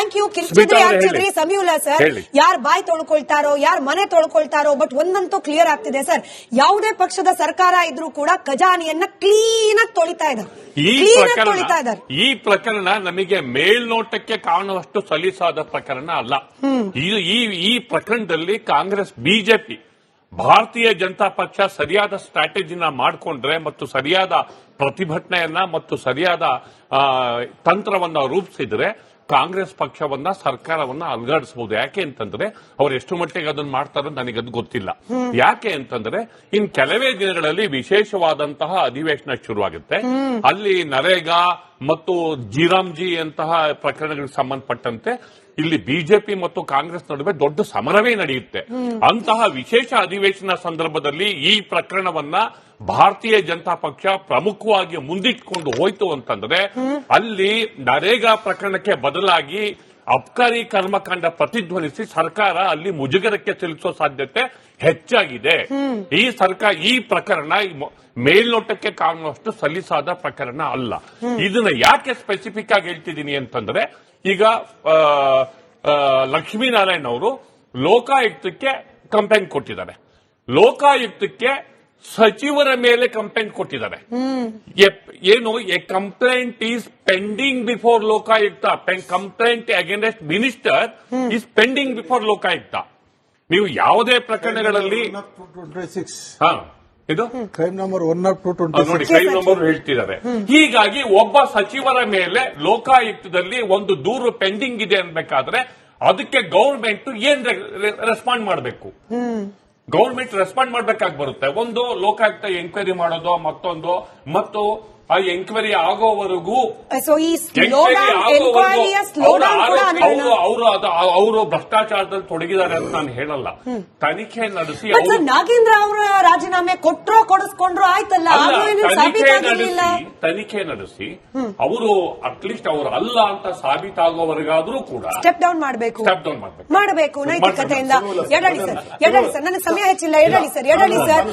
Thank you. ಕಿರ್ಚಿದ್ರಿ ಹಾಕ್ತಿದ್ರಿ ಹೇಳಿ. Sir. ಯಾರ್ ಬಾಯ್ ತೊಳ್ಕೊಳ್ತಾರೋ ಯಾರ್ ಮನೆ ತೊಳ್ಕೊಳ್ತಾರೋ ಬಟ್ ಒಂದಂತೂ ಕ್ಲಿಯರ್ ಆಗ್ತಿದೆ ಸರ್. ಯಾವುದೇ ಪಕ್ಷದ ಸರ್ಕಾರ ಇದ್ರೂ ಕೂಡ ಖಜಾನೆಯನ್ನ ಕ್ಲೀನ್ ಆಗಿ ತೊಳಿತಾ ಇದ್ದಾರೆ ಈ ಪ್ರಕರಣ ಈ ಪ್ರಕರಣ ನಮಗೆ ಮೇಲ್ನೋಟಕ್ಕೆ ಕಾಣುವಷ್ಟು ಸಲೀಸಾದ ಪ್ರಕರಣ ಅಲ್ಲ. ಇದು ಈ ಈ ಪ್ರಕರಣದಲ್ಲಿ ಕಾಂಗ್ರೆಸ್ ಬಿಜೆಪಿ ಭಾರತೀಯ ಜನತಾ ಪಕ್ಷ ಸರಿಯಾದ ಸ್ಟ್ರಾಟಜಿನ ಮಾಡಿಕೊಂಡ್ರೆ ಮತ್ತು ಸರಿಯಾದ ಪ್ರತಿಭಟನೆಯನ್ನ ಮತ್ತು ಸರಿಯಾದ ತಂತ್ರವನ್ನ ರೂಪಿಸಿದ್ರೆ ಕಾಂಗ್ರೆಸ್ ಪಕ್ಷವನ್ನ, ಸರ್ಕಾರವನ್ನ ಅಲ್ಗಾಡಿಸಬಹುದು ಯಾಕೆ ಅಂತಂದ್ರೆ ಅವ್ರು ಎಷ್ಟು ಮಟ್ಟಿಗೆ ಅದನ್ನ ಮಾಡ್ತಾರೆ ನನಗೆ ಅದು ಗೊತ್ತಿಲ್ಲ. ಯಾಕೆ ಅಂತಂದ್ರೆ ಇನ್ ಕೆಲವೇ ದಿನಗಳಲ್ಲಿ ವಿಶೇಷವಾದಂತಹ ಅಧಿವೇಶನ ಶುರುವಾಗುತ್ತೆ. ಅಲ್ಲಿ ನರೇಗಾ ಮತ್ತು ಜಿರಾಮ್ಜಿ ಅಂತಹ ಪ್ರಕರಣಗಳಿಗೆ ಸಂಬಂಧಪಟ್ಟಂತೆ ಇಲ್ಲಿ ಬಿಜೆಪಿ ಮತ್ತು ಕಾಂಗ್ರೆಸ್ ನಡುವೆ ದೊಡ್ಡ ಸಮರವೇ ನಡೆಯುತ್ತೆ. ಅಂತಹ ವಿಶೇಷ ಅಧಿವೇಶನ ಸಂದರ್ಭದಲ್ಲಿ ಈ ಪ್ರಕರಣವನ್ನ ಭಾರತೀಯ ಜನತಾ ಪಕ್ಷ ಪ್ರಮುಖವಾಗಿ ಮುಂದಿಟ್ಕೊಂಡು ಹೋಯ್ತು ಅಂತಂದ್ರೆ ಅಲ್ಲಿ ನರೇಗಾ ಪ್ರಕರಣಕ್ಕೆ ಬದಲಾಗಿ ಅಬ್ಕಾರಿ ಕರ್ಮಕಾಂಡ ಪ್ರತಿಧ್ವನಿಸಿ ಸರ್ಕಾರ ಅಲ್ಲಿ ಮುಜುಗರಕ್ಕೆ ಸಿಲುಕಿಸೋ ಸಾಧ್ಯತೆ ಹೆಚ್ಚಾಗಿದೆ. ಈ ಸರ್ಕಾರ ಈ ಪ್ರಕರಣ ಮೇಲ್ನೋಟಕ್ಕೆ ಕಾಣುವಷ್ಟು ಸಲ್ಲಿಸಾದ ಪ್ರಕರಣ ಅಲ್ಲ. ಇದನ್ನ ಯಾಕೆ ಸ್ಪೆಸಿಫಿಕ್ ಆಗಿ ಹೇಳ್ತಿದ್ದೀನಿ ಅಂತಂದ್ರೆ ಈಗ ಲಕ್ಷ್ಮೀನಾರಾಯಣ್ ಅವರು ಲೋಕಾಯುಕ್ತಕ್ಕೆ ಕಂಪ್ಲೇಂಟ್ ಕೊಟ್ಟಿದ್ದಾರೆ. ಲೋಕಾಯುಕ್ತಕ್ಕೆ ಸಚಿವರ ಮೇಲೆ ಕಂಪ್ಲೇಂಟ್ ಕೊಟ್ಟಿದ್ದಾರೆ ಏನು a complaint is pending before Lokayukta. Complaint against minister is pending before Lokayukta. ನೀವು ಯಾವುದೇ ಪ್ರಕರಣಗಳಲ್ಲಿ ಹಾ ಇದು? Crime number one not two ಅದು ಟ್ವೆಂಟಿ ನೋಡಿ ಕ್ರೈಮ್ ನಂಬರ್ ಹೇಳ್ತಿದ್ದಾರೆ ಹೀಗಾಗಿ ಒಬ್ಬ ಸಚಿವರ ಮೇಲೆ ಲೋಕಾಯುಕ್ತದಲ್ಲಿ ಒಂದು ದೂರು ಪೆಂಡಿಂಗ್ ಇದೆ ಅನ್ಬೇಕಾದ್ರೆ ಅದಕ್ಕೆ ಗೌರ್ಮೆಂಟ್ ಏನ್ ರೆಸ್ಪಾಂಡ್ ಮಾಡಬೇಕು? ಗೌರ್ಮೆಂಟ್ ರೆಸ್ಪಾಂಡ್ ಮಾಡಬೇಕಾಗಿ ಬರುತ್ತೆ. ಒಂದು ಲೋಕಾಯುಕ್ತ ಎಂಕ್ವೈರಿ ಮಾಡೋದು ಮತ್ತೊಂದು ಮತ್ತು ಆ ಎಂಕ್ವೈರಿ ಆಗೋವರೆಗೂ ಸ್ಲೋ ಅವ್ರ. ಅವರು ಭ್ರಷ್ಟಾಚಾರದಲ್ಲಿ ತೊಡಗಿದ್ದಾರೆ ಅಂತ ನಾನು ಹೇಳಲ್ಲ. ತನಿಖೆ ನಡೆಸಿ ನಾಗೇಂದ್ರ ಅವರ ರಾಜೀನಾಮೆ ಕೊಟ್ರೋ ಕೊಡಿಸ್ಕೊಂಡ್ರು ಆಯ್ತಲ್ಲ? ತನಿಖೆ ನಡೆಸಿ ತನಿಖೆ ನಡೆಸಿ ಅವರು ಅಟ್ಲೀಸ್ಟ್ ಅವರು ಅಲ್ಲ ಅಂತ ಸಾಬೀತಾಗುವವರೆಗಾದ್ರೂ ಕೂಡ ಸ್ಟೆಪ್ ಡೌನ್ ಮಾಡಬೇಕು. ಸ್ಟೆಪ್ ಡೌನ್ ಮಾಡಬೇಕು. ಮಾಡಬೇಕು ನೈತಿಕತೆಯಿಂದ ಸರ್. ಸರ್. ನನಗೆ ಸಮಯ ಹೆಚ್ಚಿಲ್ಲ. ಎಡಳಿ ಸರ್. ಸರ್.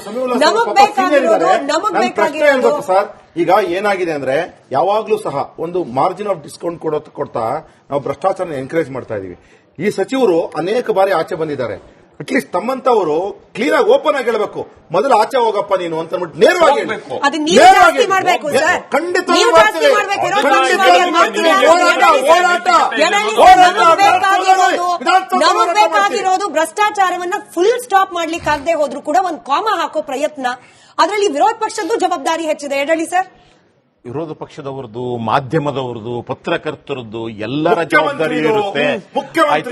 ನಮಗ್ ಬೇಕಾಗಿರೋದು ನಮಗ್ ಬೇಕಾಗಿರೋದು ಸರ್. ಈಗ ಏನಾಗಿದೆ ಅಂದ್ರೆ ಯಾವಾಗ್ಲೂ ಸಹ ಒಂದು ಮಾರ್ಜಿನ್ ಆಫ್ ಡಿಸ್ಕೌಂಟ್ ಕೊಡೋ ಕೊಡ್ತಾ ನಾವು ಭ್ರಷ್ಟಾಚಾರನ ಎನ್ಕರೇಜ್ ಮಾಡ್ತಾ ಇದೀವಿ. ಈ ಸಚಿವರು ಅನೇಕ ಬಾರಿ ಆಚೆ ಬಂದಿದ್ದಾರೆ. ಅಟ್ಲೀಸ್ಟ್ ತಮ್ಮಂತವರು ಕ್ಲೀನ್ ಆಗಿ ಓಪನ್ ಆಗಿ ಹೇಳಬೇಕು ಮೊದಲು ಆಚೆ ಹೋಗಪ್ಪ ನೀನು ಅಂತ ಅಂದ್ಬಿಟ್ಟು ನೇರವಾಗಿ ಹೇಳಿ. ಅದು ನೀವು ನೇರವಾಗಿ ಜಾಸ್ತಿ ಮಾಡ್ಬೇಕು. ಸರ್ ಖಂಡಿತ ನೀವು ಜಾಸ್ತಿ ಮಾಡ್ತೀವಿ. ಮಾಡ್ಬೇಕು ಇರೋ ಖಂಡಿತ ಜಾಸ್ತಿ ಮಾಡಿ ಅದು ಮಾಡ್ತೀವಿ. ಮಾಡ್ತೀರಾ? ಹೋರಾಟ, ಹೋರಾಟ. ಎಡಳಿ ನಮಗ್ ಬೇಕಾಗಿರೋದು ವಿಧಾನಸೌಧ ನಮಗ್ ಬೇಕಾಗಿರೋದು ಭ್ರಷ್ಟಾಚಾರವನ್ನ ಫುಲ್ ಸ್ಟಾಪ್ ಮಾಡ್ಲಿಕ್ಕೆ ಆಗದೆ ಹೋದ್ರು ಕೂಡ ಒಂದು ಕಾಮ ಹಾಕೋ ಪ್ರಯತ್ನ ಅದರಲ್ಲಿ ವಿರೋಧ ಪಕ್ಷದ್ದು ಜವಾಬ್ದಾರಿ ಹೆಚ್ಚಿದೆ ಹೇಳಿ ಸರ್ ವಿರೋಧ ಪಕ್ಷದವರದು ಮಾಧ್ಯಮದವರದು ಪತ್ರಕರ್ತರದ್ದು ಎಲ್ಲರ ಜವಾಬ್ದಾರಿ ಇರುತ್ತೆ. ಆಯ್ತಾ?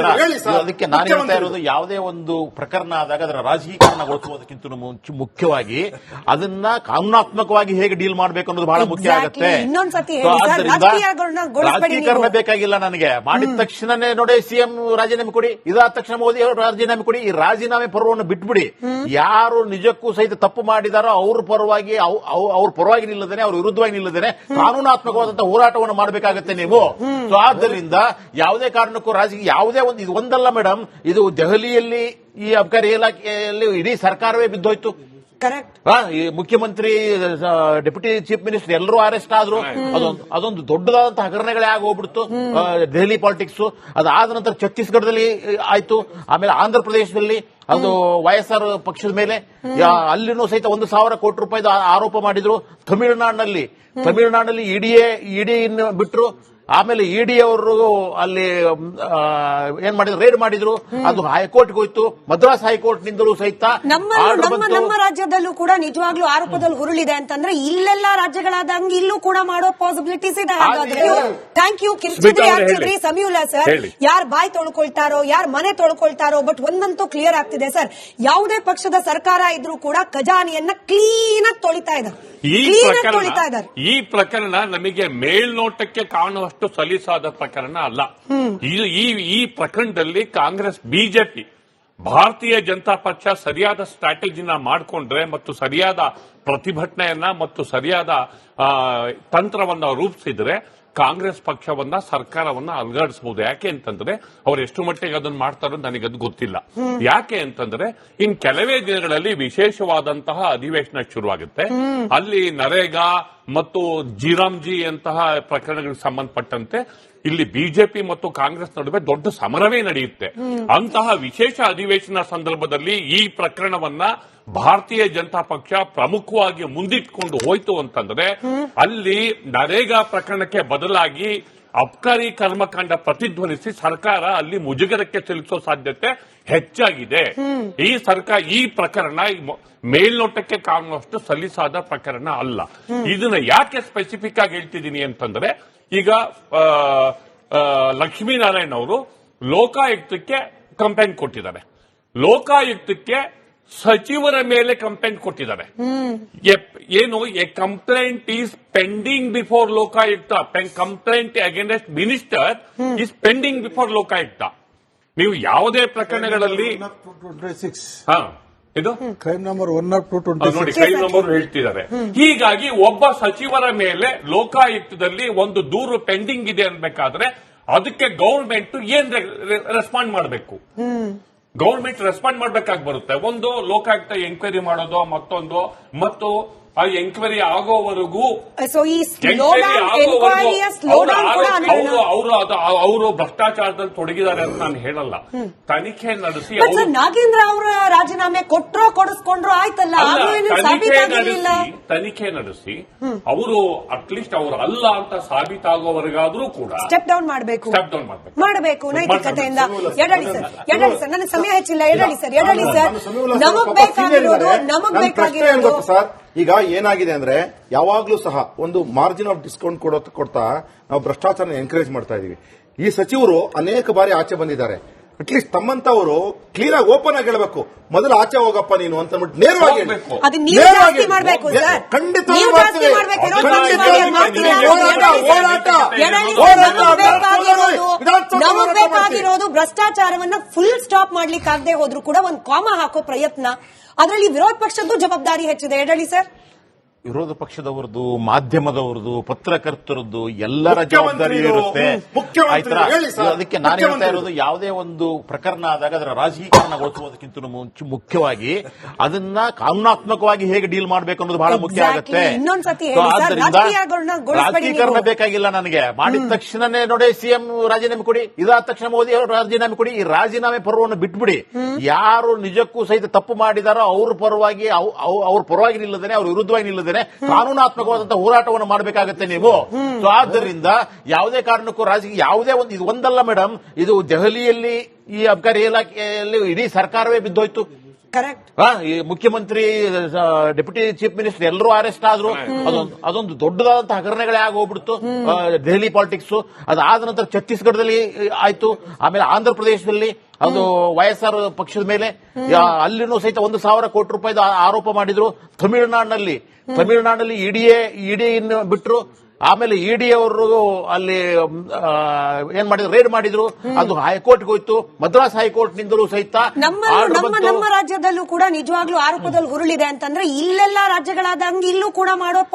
ಅದಕ್ಕೆ ನಾನು ಹೇಳ್ತಾ ಇರೋದು ಯಾವುದೇ ಒಂದು ಪ್ರಕರಣ ಆದಾಗ ಅದರ ರಾಜಕೀಕರಣಗೊಳಿಸುವುದಕ್ಕಿಂತ ಮುಂಚೆ ಮುಖ್ಯವಾಗಿ ಅದನ್ನ ಕಾನೂನಾತ್ಮಕವಾಗಿ ಹೇಗೆ ಡೀಲ್ ಮಾಡಬೇಕು ಅನ್ನೋದು ಬಹಳ ಮುಖ್ಯ. ಆಗುತ್ತೆ. ರಾಜಕೀಕರಣ ಬೇಕಾಗಿಲ್ಲ ನನಗೆ. ಮಾಡಿದ ತಕ್ಷಣನೇ ನೋಡಿ ಸಿಎಂ ರಾಜೀನಾಮೆ ಕೊಡಿ ಇದಾದ ತಕ್ಷಣ ಮೋದಿ ಅವರು ರಾಜೀನಾಮೆ ಕೊಡಿ ಈ ರಾಜೀನಾಮೆ ಪರ್ವವನ್ನು ಬಿಟ್ಬಿಡಿ. ಯಾರು ನಿಜಕ್ಕೂ ಸಹಿತ ತಪ್ಪು ಮಾಡಿದಾರೋ ಅವ್ರ ಪರವಾಗಿ ಅವ್- ಅವ್- ಅವ್ರ ಪರವಾಗಿ ನಿಲ್ಲದೇನೆ ಅವ್ರ ವಿರುದ್ಧವಾಗಿ ನಿಲ್ಲದೇನೆ ಕಾನೂನಾತ್ಮಕವಾದಂತಹ ಹೋರಾಟವನ್ನು ಮಾಡಬೇಕಾಗುತ್ತೆ ನೀವು. ಸೊ ಆದ್ದರಿಂದ ಯಾವುದೇ ಕಾರಣಕ್ಕೂ ರಾಜಕೀಯ ಯಾವುದೇ ಒಂದು ಇದು ಒಂದಲ್ಲ ಮೇಡಮ್ ಇದು ದೆಹಲಿಯಲ್ಲಿ ಈ ಅಬಕಾರಿ ಇಲಾಖೆಯಲ್ಲಿ ಇಡೀ ಸರ್ಕಾರವೇ ಬಿದ್ದೋಯ್ತು. ಈ ಮುಖ್ಯಮಂತ್ರಿ ಡೆಪ್ಯೂಟಿ ಚೀಫ್ ಮಿನಿಸ್ಟರ್ ಎಲ್ಲರೂ ಅರೆಸ್ಟ್ ಆದ್ರು. ಅದೊಂದು ಅದೊಂದು ದೊಡ್ಡದಾದಂತಹ ಹಗರಣಗಳೇ ಆಗೋಗ್ಬಿಡ್ತು. ದೆಹಲಿ ಪಾಲಿಟಿಕ್ಸ್ ಅದಾದ ನಂತರ ಛತ್ತೀಸ್ಗಢದಲ್ಲಿ ಆಯ್ತು. ಆಮೇಲೆ ಆಂಧ್ರ ಪ್ರದೇಶದಲ್ಲಿ ಅದು ವೈಎಸ್ಆರ್ ಪಕ್ಷದ ಮೇಲೆ ಅಲ್ಲಿನೂ ಸಹಿತ ಒಂದು ಸಾವಿರ ಕೋಟಿ ರೂಪಾಯಿ ಆರೋಪ ಮಾಡಿದ್ರು ತಮಿಳುನಾಡಿನಲ್ಲಿ. ತಮಿಳುನಾಡಿನಲ್ಲಿ ಇಡಿಎ ಇಡಿ ಬಿಟ್ರು. ಆಮೇಲೆ ಇಡಿ ಅವರು ಅಲ್ಲಿ ಏನ್ ಮಾಡಿದ್ರು? ರೇಡ್ ಮಾಡಿದ್ರು. ಅದು ಹೈಕೋರ್ಟ್ ಹೋಯ್ತು. ಮದ್ರಾಸ್ ಹೈಕೋರ್ಟ್ ನಿಂದಲೂ ಸಹಿತ ನಮ್ಮ ನಮ್ಮ ರಾಜ್ಯದಲ್ಲೂ ಕೂಡ ನಿಜವಾಗ್ಲೂ ಆರೋಪದಲ್ಲಿ ಹುರುಳಿದೆ ಅಂತಂದ್ರೆ ಇಲ್ಲೆಲ್ಲ ರಾಜ್ಯಗಳಾದಂಗ ಇಲ್ಲೂ ಕೂಡ ಮಾಡೋ ಪಾಸಿಬಿಲಿಟೀಸ್ ಇದೆ. ಹಾಗಾದ್ರೆ ಥ್ಯಾಂಕ್ ಯು ಕಿರ್ಚಿದ್ರಿ ಸಮೀವುಲ್ಲಾ ಸರ್. ಯಾರ್ ಬಾಯ್ ತೊಳ್ಕೊಳ್ತಾರೋ ಯಾರ್ ಮನೆ ತೊಳ್ಕೊಳ್ತಾರೋ ಬಟ್ ಒಂದಂತೂ ಕ್ಲಿಯರ್ ಆಗ್ತಿದೆ ಸರ್ ಯಾವುದೇ ಪಕ್ಷದ ಸರ್ಕಾರ ಇದ್ರೂ ಕೂಡ ಖಜಾನೆಯನ್ನ ಕ್ಲೀನ್ ಆಗಿ ತೊಳಿತಾ ಇದ್ದಾರೆ. ಈ ಪ್ರಕರಣ ತೊಳಿತಾ ಇದ್ದಾರೆ. ಈ ಪ್ರಕರಣ ನಮಗೆ ಮೇಲ್ನೋಟಕ್ಕೆ ಕಾಣುವಷ್ಟು ಸಲೀಸಾದ ಪ್ರಕರಣ ಅಲ್ಲ. ಇದು ಈ ಪ್ರಕರಣದಲ್ಲಿ ಕಾಂಗ್ರೆಸ್, ಬಿಜೆಪಿ, ಭಾರತೀಯ ಜನತಾ ಪಕ್ಷ ಸರಿಯಾದ ಸ್ಟ್ರಾಟಜಿನ ಮಾಡಿಕೊಂಡ್ರೆ ಮತ್ತು ಸರಿಯಾದ ಪ್ರತಿಭಟನೆಯನ್ನ ಮತ್ತು ಸರಿಯಾದ ತಂತ್ರವನ್ನ ರೂಪಿಸಿದ್ರೆ ಕಾಂಗ್ರೆಸ್ ಪಕ್ಷವನ್ನ ಸರ್ಕಾರವನ್ನ ಅಲ್ಗಾಡಿಸಬಹುದು ಯಾಕೆ ಅಂತಂದ್ರೆ ಅವ್ರು ಎಷ್ಟು ಮಟ್ಟಿಗೆ ಅದನ್ನ ಮಾಡ್ತಾರೋ ನನಗದು ಗೊತ್ತಿಲ್ಲ. ಯಾಕೆ ಅಂತಂದ್ರೆ ಇನ್ ಕೆಲವೇ ದಿನಗಳಲ್ಲಿ ವಿಶೇಷವಾದಂತಹ ಅಧಿವೇಶನ ಶುರುವಾಗುತ್ತೆ. ಅಲ್ಲಿ ನರೇಗಾ ಮತ್ತು ಜಿರಾಮ್ಜಿ ಅಂತಹ ಪ್ರಕರಣಗಳಿಗೆ ಸಂಬಂಧಪಟ್ಟಂತೆ ಇಲ್ಲಿ ಬಿಜೆಪಿ ಮತ್ತು ಕಾಂಗ್ರೆಸ್ ನಡುವೆ ದೊಡ್ಡ ಸಮರವೇ ನಡೆಯುತ್ತೆ. ಅಂತಹ ವಿಶೇಷ ಅಧಿವೇಶನ ಸಂದರ್ಭದಲ್ಲಿ ಈ ಪ್ರಕರಣವನ್ನ ಭಾರತೀಯ ಜನತಾ ಪಕ್ಷ ಪ್ರಮುಖವಾಗಿ ಮುಂದಿಟ್ಕೊಂಡು ಹೋಯ್ತು ಅಂತಂದ್ರೆ ಅಲ್ಲಿ ನರೇಗಾ ಪ್ರಕರಣಕ್ಕೆ ಬದಲಾಗಿ ಅಬ್ಕಾರಿ ಕರ್ಮಕಾಂಡ ಪ್ರತಿಧ್ವನಿಸಿ ಸರ್ಕಾರ ಅಲ್ಲಿ ಮುಜುಗರಕ್ಕೆ ಸಿಲುಕಿಸೋ ಸಾಧ್ಯತೆ ಹೆಚ್ಚಾಗಿದೆ. ಈ ಸರ್ಕಾರ ಈ ಪ್ರಕರಣ ಮೇಲ್ನೋಟಕ್ಕೆ ಕಾಣುವಷ್ಟು ಸಲ್ಲಿಸಾದ ಪ್ರಕರಣ ಅಲ್ಲ. ಇದನ್ನ ಯಾಕೆ ಸ್ಪೆಸಿಫಿಕ್ ಆಗಿ ಹೇಳ್ತಿದ್ದೀನಿ ಅಂತಂದ್ರೆ ಈಗ ಲಕ್ಷ್ಮೀನಾರಾಯಣ್ ಅವರು ಲೋಕಾಯುಕ್ತಕ್ಕೆ ಕಂಪ್ಲೇಂಟ್ ಕೊಟ್ಟಿದ್ದಾರೆ. ಲೋಕಾಯುಕ್ತಕ್ಕೆ ಸಚಿವರ ಮೇಲೆ ಕಂಪ್ಲೇಂಟ್ ಕೊಟ್ಟಿದ್ದಾರೆ. ಏನು a complaint is pending before Lokayukta. Complaint against minister is pending before Lokayukta. ನೀವು ಯಾವುದೇ ಪ್ರಕರಣಗಳಲ್ಲಿ ಸಿಕ್ಸ್ ಹಾ. ಇದು? Crime number one not two twenty ನೋಡಿ ಕ್ರೈಮ್ ನಂಬರ್ ಹೇಳ್ತಿದ್ದಾರೆ. ಹೀಗಾಗಿ ಒಬ್ಬ ಸಚಿವರ ಮೇಲೆ ಲೋಕಾಯುಕ್ತದಲ್ಲಿ ಒಂದು ದೂರು ಪೆಂಡಿಂಗ್ ಇದೆ ಅನ್ಬೇಕಾದ್ರೆ ಅದಕ್ಕೆ ಗೌರ್ಮೆಂಟ್ ಏನ್ ರೆಸ್ಪಾಂಡ್ ಮಾಡಬೇಕು? ಗೌರ್ಮೆಂಟ್ ರೆಸ್ಪಾಂಡ್ ಮಾಡಬೇಕಾಗಿ ಬರುತ್ತೆ. ಒಂದು ಲೋಕಾಯುಕ್ತ ಎಂಕ್ವೈರಿ ಮಾಡೋದು ಮತ್ತೊಂದು ಮತ್ತು ಆ ಎಂಕ್ವೈರಿ ಆಗೋವರೆಗೂ ಅನ್ವಯನ. ಅವರು ಅವರು ಭ್ರಷ್ಟಾಚಾರದಲ್ಲಿ ತೊಡಗಿದ್ದಾರೆ ಅಂತ ನಾನು ಹೇಳಲ್ಲ. ತನಿಖೆ ನಡೆಸಿ ನಾಗೇಂದ್ರ ಅವರ ರಾಜೀನಾಮೆ ಕೊಟ್ರೋ ಕೊಡಿಸ್ಕೊಂಡ್ರು ಆಯ್ತಲ್ಲ? ತನಿಖೆ ನಡೆಸಿ ಅವರು ಅಟ್ಲೀಸ್ಟ್ ಅವರು ಅಲ್ಲ ಅಂತ ಸಾಬೀತಾಗೋವರೆಗಾದ್ರೂ ಕೂಡ ಸ್ಟೆಪ್ ಡೌನ್ ಮಾಡಬೇಕು. ಸ್ಟೆಪ್ ಡೌನ್ ಮಾಡಬೇಕು. ಮಾಡಬೇಕು ನೈತಿಕತೆಯಿಂದ. ಎಡಳಿ ಸರ್ ಎಡಳಿ ಸರ್ ನನ್ನ ಸಮಯ ಹೆಚ್ಚಿಲ್ಲ. ಎಡಳಿ ಸರ್ ಎಡಳಿ ಸರ್ ನಮಗ್ ಬೇಕಾಗಿರೋದು. ನಮಗ್ ಬೇಕಾಗಿರೋದು ಸರ್ ಈಗ ಏನಾಗಿದೆ ಅಂದ್ರೆ ಯಾವಾಗ್ಲೂ ಸಹ ಒಂದು ಮಾರ್ಜಿನ್ ಆಫ್ ಡಿಸ್ಕೌಂಟ್ ಕೊಡೋ ಕೊಡ್ತಾ ನಾವು ಭ್ರಷ್ಟಾಚಾರ ಎನ್ಕರೇಜ್ ಮಾಡ್ತಾ ಇದೀವಿ. ಈ ಸಚಿವರು ಅನೇಕ ಬಾರಿ ಆಚೆ ಬಂದಿದ್ದಾರೆ. ಅಟ್ಲೀಸ್ಟ್ ತಮ್ಮಂತವರು ಕ್ಲಿಯರ್ ಆಗಿ ಓಪನ್ ಆಗಿ ಹೇಳಬೇಕು. ಮೊದಲು ಆಚೆ ಹೋಗಪ್ಪ ನೀನು ಅಂತ ಅಂದ್ಬಿಟ್ಟು ನೇರವಾಗಿ ಬೇಕಾಗಿರೋದು ಭ್ರಷ್ಟಾಚಾರವನ್ನ ಫುಲ್ ಸ್ಟಾಪ್ ಮಾಡ್ಲಿಕ್ಕೆ ಆಗದೆ ಹೋದ್ರು ಕೂಡ ಒಂದು ಕಾಮ ಹಾಕೋ ಪ್ರಯತ್ನ. ಅದರಲ್ಲಿ ವಿರೋಧ ಪಕ್ಷದ್ದು ಜವಾಬ್ದಾರಿ ಹೆಚ್ಚಿದೆ. ಹೇಳಿ ಸರ್. ವಿರೋಧ ಪಕ್ಷದವರದು ಮಾಧ್ಯಮದವರದು ಪತ್ರಕರ್ತರದ್ದು ಎಲ್ಲರ ಜವಾಬ್ದಾರಿ ಇರುತ್ತೆ. ಅದಕ್ಕೆ ನಾನು ಹೇಳ್ತಾ ಇರೋದು ಯಾವುದೇ ಒಂದು ಪ್ರಕರಣ ಆದಾಗ ಅದರ ರಾಜಕೀಕರಣಗೊಳಿಸುವುದಕ್ಕಿಂತ ಮುಂಚೆ ಮುಖ್ಯವಾಗಿ ಅದನ್ನ ಕಾನೂನಾತ್ಮಕವಾಗಿ ಹೇಗೆ ಡೀಲ್ ಮಾಡಬೇಕು ಅನ್ನೋದು ಬಹಳ ಮುಖ್ಯ. ಆಗುತ್ತೆ. ಆದ್ದರಿಂದ ರಾಜಕೀಕರಣ ಬೇಕಾಗಿಲ್ಲ ನನಗೆ. ಮಾಡಿದ ತಕ್ಷಣನೇ ನೋಡಿ ಸಿಎಂ ರಾಜೀನಾಮೆ ಕೊಡಿ ಇದಾದ ತಕ್ಷಣ ಮೋದಿ ಅವರು ರಾಜೀನಾಮೆ ಕೊಡಿ ಈ ರಾಜೀನಾಮೆ ಪರ್ವವನ್ನು ಬಿಟ್ಬಿಡಿ. ಯಾರು ನಿಜಕ್ಕೂ ಸಹಿತ ತಪ್ಪು ಮಾಡಿದಾರೋ ಅವ್ರ ಪರವಾಗಿ ಅವ್- ಅವ್- ಅವ್ರ ಪರವಾಗಿ ನಿಲ್ಲದೇನೆ ಅವ್ರ ವಿರುದ್ಧವಾಗಿ ನಿಲ್ಲದೇನೆ ಕಾನೂನಾತ್ಮಕವಾದಂತಹ ಹೋರಾಟವನ್ನು ಮಾಡಬೇಕಾಗುತ್ತೆ ನೀವು. ಸೊ ಆದ್ದರಿಂದ ಯಾವುದೇ ಕಾರಣಕ್ಕೂ ರಾಜಕೀಯ ಯಾವುದೇ ಒಂದು ಇದು ಒಂದಲ್ಲ ಮೇಡಮ್ ಇದು ದೆಹಲಿಯಲ್ಲಿ ಈ ಅಬ್ಕಾರಿ ಇಲಾಖೆಯಲ್ಲಿ ಇಡೀ ಸರ್ಕಾರವೇ ಬಿದ್ದೋಯ್ತು. ಕರೆಕ್ಟ್ ಮುಖ್ಯಮಂತ್ರಿ ಡೆಪ್ಯೂಟಿ ಚೀಫ್ ಮಿನಿಸ್ಟರ್ ಎಲ್ಲರೂ ಅರೆಸ್ಟ್ ಆದ್ರು. ಅದೊಂದು ಅದೊಂದು ದೊಡ್ಡದಾದಂತಹ ಹಗರಣಗಳೇ ಆಗೋಗ್ಬಿಡ್ತು. ದೆಹಲಿ ಪಾಲಿಟಿಕ್ಸ್ ಅದಾದ ನಂತರ ಛತ್ತೀಸ್ಗಢದಲ್ಲಿ ಆಯ್ತು. ಆಮೇಲೆ ಆಂಧ್ರ ಪ್ರದೇಶದಲ್ಲಿ ಅದು ವೈಎಸ್ಆರ್ ಪಕ್ಷದ ಮೇಲೆ ಅಲ್ಲಿನೂ ಸಹಿತ ಒಂದು ಸಾವಿರ ಕೋಟಿ ರೂಪಾಯಿ ಆರೋಪ ಮಾಡಿದ್ರು. ತಮಿಳುನಾಡಿನಲ್ಲಿ. ತಮಿಳುನಾಡಿನಲ್ಲಿ ಇಡಿಎ ಇಡಿ ಬಿಟ್ರು ಆಮೇಲೆ ಇಡಿ ಅವರು ಅಲ್ಲಿ ಏನ್ ಮಾಡಿದ್ರು ರೇಡ್ ಮಾಡಿದ್ರು ಅದು ಹೈಕೋರ್ಟ್ ಹೋಯ್ತು ಮದ್ರಾಸ್ ಹೈಕೋರ್ಟ್ ನಿಂದಲೂ ಸಹಿತ ನಮ್ಮ ನಮ್ಮ ಬಂತು ನಮ್ಮ ರಾಜ್ಯದಲ್ಲೂ ಕೂಡ ನಿಜವಾಗ್ಲೂ ಆರೋಪದಲ್ಲಿ ಹುರುಳಿದೆ ಅಂತಂದ್ರೆ ಇಲ್ಲೆಲ್ಲ ರಾಜ್ಯಗಳಾದಂಗೆ ಇಲ್ಲೂ ಕೂಡ ಮಾಡೋ